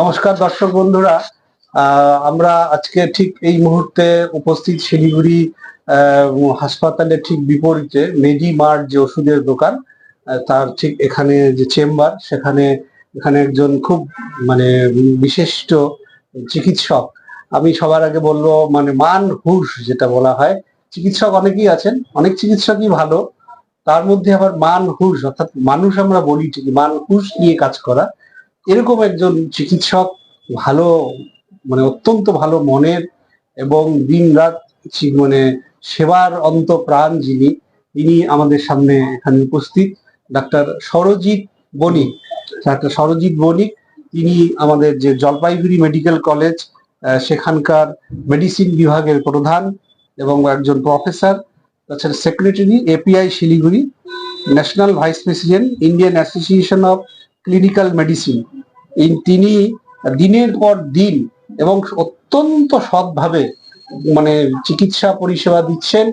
নমস্কার দর্শক বন্ধুরা। আমরা আজকে ঠিক এই মুহূর্তে উপস্থিত শিলিগুড়ি হাসপাতালের ঠিক বিপরীতে মেডি মার্ট যে ওষুধের দোকান তার ঠিক এখানে যে চেম্বার, সেখানে এখানে একজন খুব মানে বিশিষ্ট চিকিৎসক। আমি সবার আগে বলব মানে মান হুশ যেটা বলা হয়, চিকিৎসক অনেকেই আছেন, অনেক চিকিৎসকই ভালো। তার মধ্যে আবার মান হুশ, অর্থাৎ মানুষ আমরা বলি ঠিকই, মান হুশ নিয়ে কাজ করা। এরকম একজন চিকিৎসক ভালো মানে অত্যন্ত ভালো মনের এবং দিন রাত মানে সেবার অন্ত প্রাণ যিনি, তিনি আমাদের সামনে এখানে উপস্থিত। ডাক্তার সরজিৎ বণিক, ডাক্তার সরজিৎ বণিক, তিনি আমাদের যে জলপাইগুড়ি মেডিকেল কলেজ সেখানকার মেডিসিন বিভাগের প্রধান এবং একজন প্রফেসর, তাছাড়া secretary API Siliguri, national vice president, Indian association of clinical medicine তিনি দিনের পর দিন এবং অত্যন্ত সৎভাবে মানে চিকিৎসা পরিষেবা দিচ্ছেন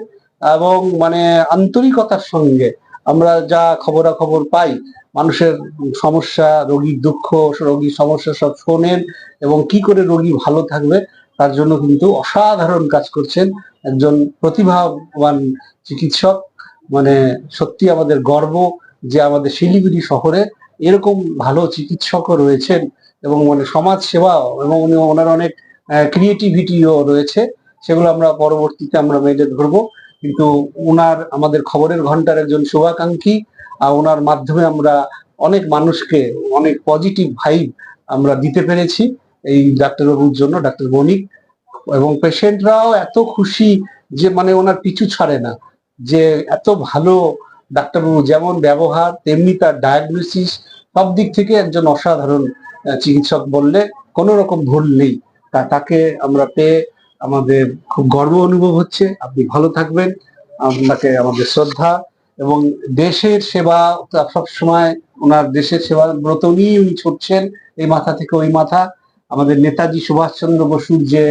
এবং মানে আন্তরিকতার সঙ্গে আমরা যা খবরাখবর পাই, মানুষের সমস্যা, রোগীর দুঃখ, রোগীর সমস্যা সব শোনেন এবং কি করে রোগী ভালো থাকবে তার জন্য কিন্তু অসাধারণ কাজ করছেন একজন প্রতিভাবান চিকিৎসক। মানে সত্যি আমাদের গর্ব যে আমাদের শিলিগুড়ি শহরে এরকম ভালো চিকিৎসকও রয়েছেন এবং মানে সমাজ সেবা এবং উনি ওনার অনেক ক্রিয়েটিভিটিও রয়েছে, সেগুলো আমরা পরবর্তীতে আমরা মেলে ধরবো। কিন্তু ওনার আমাদের খবরের ঘণ্টার একজন শুভাকাঙ্ক্ষী, আর ওনার মাধ্যমে আমরা অনেক মানুষকে, অনেক পজিটিভ ভাইব আমরা দিতে পেরেছি এই ডাক্তারবাবুর জন্য, ডাক্তার বণিক। এবং পেশেন্টরাও এত খুশি যে মানে ওনার পিছু ছাড়ে না, যে এত ভালো ডাক্তারবাবু যেমন ব্যবহার, তেমনি তার ডায়াগনোসিস সব দিক থেকে একজন অসাধারণ চিকিৎসক বললে কোনো রকম ভুল নেই। তা তাকে আমরা পেয়ে আমাদের খুব গর্ব অনুভব হচ্ছে। আপনি ভালো থাকবেন। আপনাকে আমাদের শ্রদ্ধা এবং দেশের সেবা সব সময় ওনার দেশের সেবা ব্রত নিয়ে উনি ছুটছেন এই মাথা থেকে ওই মাথা। আমাদের নেতাজি সুভাষচন্দ্র বসুর যে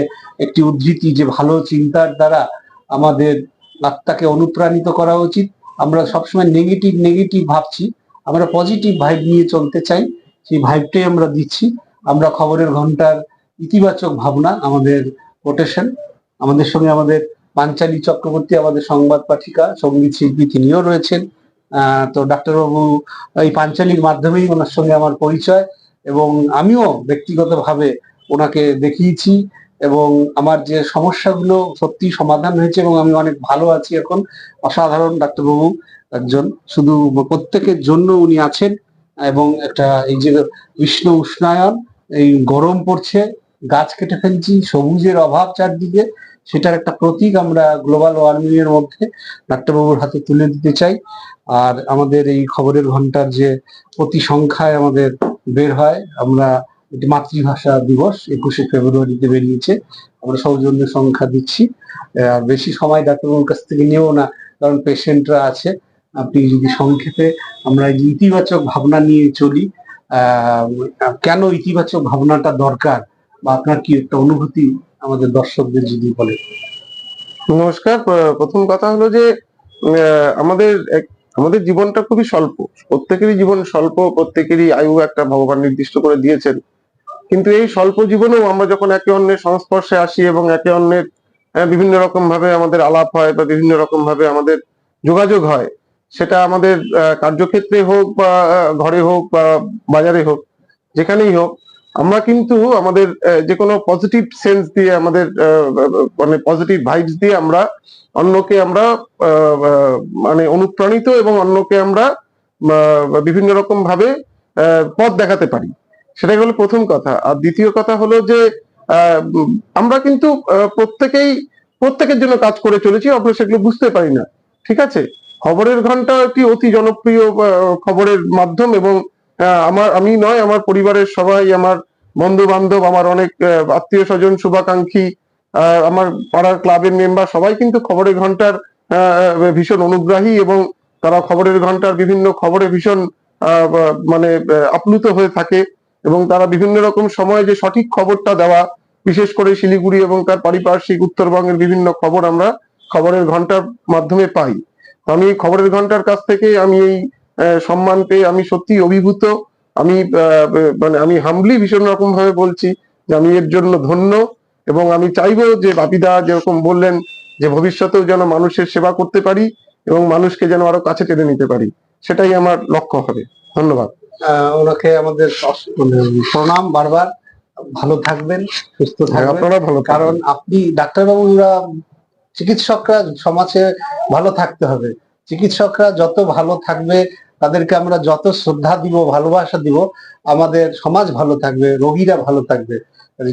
একটি উদ্ধৃতি, যে ভালো চিন্তার দ্বারা আমাদের আত্মাকে অনুপ্রাণিত করা উচিত। আমরা সবসময় নেগেটিভ নেগেটিভ ভাবছি। আমরা পজিটিভ ভাইব নিয়ে চলতে চাই। সেই ভাইবটাই আমরা দিচ্ছি। আমরা খবরের ঘণ্টার ইতিবাচক ভাবনা, আমাদের কোটেশন আমাদের সঙ্গে আমাদের পাঞ্চালী চক্রবর্তী, আমাদের সংবাদ পাঠিকা, সংগীত শিল্পী তিনিও রয়েছেন। তো ডাক্তারবাবু, এই পাঞ্চালীর মাধ্যমেই ওনার সঙ্গে আমার পরিচয় এবং আমিও ব্যক্তিগতভাবে ওনাকে দেখিয়েছি। এবং আমার যে সমস্যাগুলো সত্যি সমাধান হয়েছে এবং আমি অনেক ভালো আছি এখন, অসাধারণ ডাক্তারবাবু একজন। শুধু প্রত্যেকের জন্য উনি আছেন এবং একটা এই যে উষ্ণ উষ্ণায়ন, এই গরম পড়ছে, গাছ কেটে ফেলছি, সবুজের অভাব চারদিকে, সেটার একটা প্রতীক আমরা গ্লোবাল ওয়ার্মিং এর মধ্যে ডাক্তারবাবুর হাতে তুলে দিতে চাই। আর আমাদের এই খবরের ঘণ্টার যে প্রতি সংখ্যায় আমাদের বের হয়, আমরা এটি মাতৃভাষা দিবস, একুশে ফেব্রুয়ারিতে বেরিয়েছে, আমরা সৌজন্য সংখ্যা দিচ্ছি। আর বেশি সময় ডাক্তারবাবুর কাছ থেকে নেও না, কারণ পেশেন্টরা আছে। আপনি যদি সংক্ষেপে আমরা ইতিবাচক ভাবনা নিয়ে চলি কেন ইতিবাচক ভাবনাটা দরকার বা আপনার কি একটা অনুভূতি আমাদের দর্শকদের যদি বলে? নমস্কার। প্রথম কথা হলো যে আমাদের আমাদের জীবনটা খুবই স্বল্প। প্রত্যেকেরই জীবন স্বল্প, প্রত্যেকেরই আয়ু একটা ভগবান নির্দিষ্ট করে দিয়েছেন। কিন্তু এই স্বল্প জীবনেও আমরা যখন একে অন্যের সংস্পর্শে আসি এবং একে অন্যের বিভিন্ন রকম ভাবে আমাদের আলাপ হয় বা বিভিন্ন রকম ভাবে আমাদের যোগাযোগ হয়, সেটা আমাদের কার্যক্ষেত্রে হোক বা ঘরে হোক বা বাজারে হোক, যেখানেই হোক, আমরা কিন্তু আমাদের যে কোনো পজিটিভ সেন্স দিয়ে আমাদের মানে পজিটিভ ভাইবস দিয়ে আমরা অন্যকে আমরা মানে অনুপ্রাণিত এবং অন্যকে আমরা বিভিন্ন রকম ভাবে পথ দেখাতে পারি। সেটাই হলো প্রথম কথা। আর দ্বিতীয় কথা হলো যে আমরা কিন্তু প্রত্যেকেই, প্রত্যেকের জন্য কাজ করে চলেছি, আমরা সেগুলো বুঝতে পারি না। ঠিক আছে? খবরের ঘণ্টা একটি অতি জনপ্রিয় খবরের মাধ্যম এবং আমার, আমি নয়, আমার পরিবারের সবাই, আমার বন্ধু বান্ধব আমার অনেক আত্মীয় স্বজন শুভাকাঙ্ক্ষী আমার পাড়ার ক্লাবের মেম্বার সবাই কিন্তু খবরের ঘণ্টার ভীষণ অনুগ্রাহী এবং তারা খবরের ঘণ্টার বিভিন্ন খবরে ভীষণ মানে আপ্লুত হয়ে থাকে। এবং তারা বিভিন্ন রকম সময়ে যে সঠিক খবরটা দেওয়া, বিশেষ করে শিলিগুড়ি এবং তার পারিপার্শ্বিক উত্তরবঙ্গের বিভিন্ন খবর আমরা খবরের ঘণ্টার মাধ্যমে পাই। আমি এই খবরের ঘণ্টার কাছ থেকে আমি এই সম্মান পেয়ে আমি সত্যি অভিভূত। আমি মানে আমি হামলি ভীষণ রকম ভাবে বলছি যে আমি এর জন্য ধন্য এবং আমি চাইব যে বাপিদা যেরকম বললেন যে ভবিষ্যতেও যেন মানুষের সেবা করতে পারি এবং মানুষকে যেন আরও কাছে টেনে নিতে পারি। সেটাই আমার লক্ষ্য হবে। ধন্যবাদ। ওনাকে আমাদের মানে প্রণাম বারবার। ভালো থাকবেন সুস্থ আপনারা ভালো থাকবেন। কারণ আপনি ডাক্তারবাবুরা চিকিৎসকরা সমাজে ভালো থাকতে হবে। চিকিৎসকরা যত ভালো থাকবে তাদেরকে আমরা যত শ্রদ্ধা দিব ভালোবাসা দিব আমাদের সমাজ ভালো থাকবে রোগীরা ভালো থাকবে।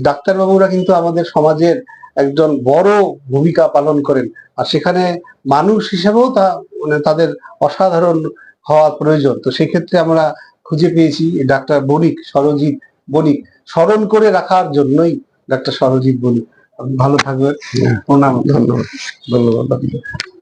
ডাক্তারবাবুরা কিন্তু আমাদের সমাজের একজন বড় ভূমিকা পালন করেন। আর সেখানে মানুষ হিসেবেও তা মানে তাদের অসাধারণ হওয়া প্রয়োজন। তো সেক্ষেত্রে আমরা খুঁজে পেয়েছি ডাক্তার বণিক সরজিৎ বণিক। স্মরণ করে রাখার জন্যই ডাক্তার সরজিৎ বণিক। ভালো থাকবেন। প্রণাম। ধন্যবাদ। ধন্যবাদ।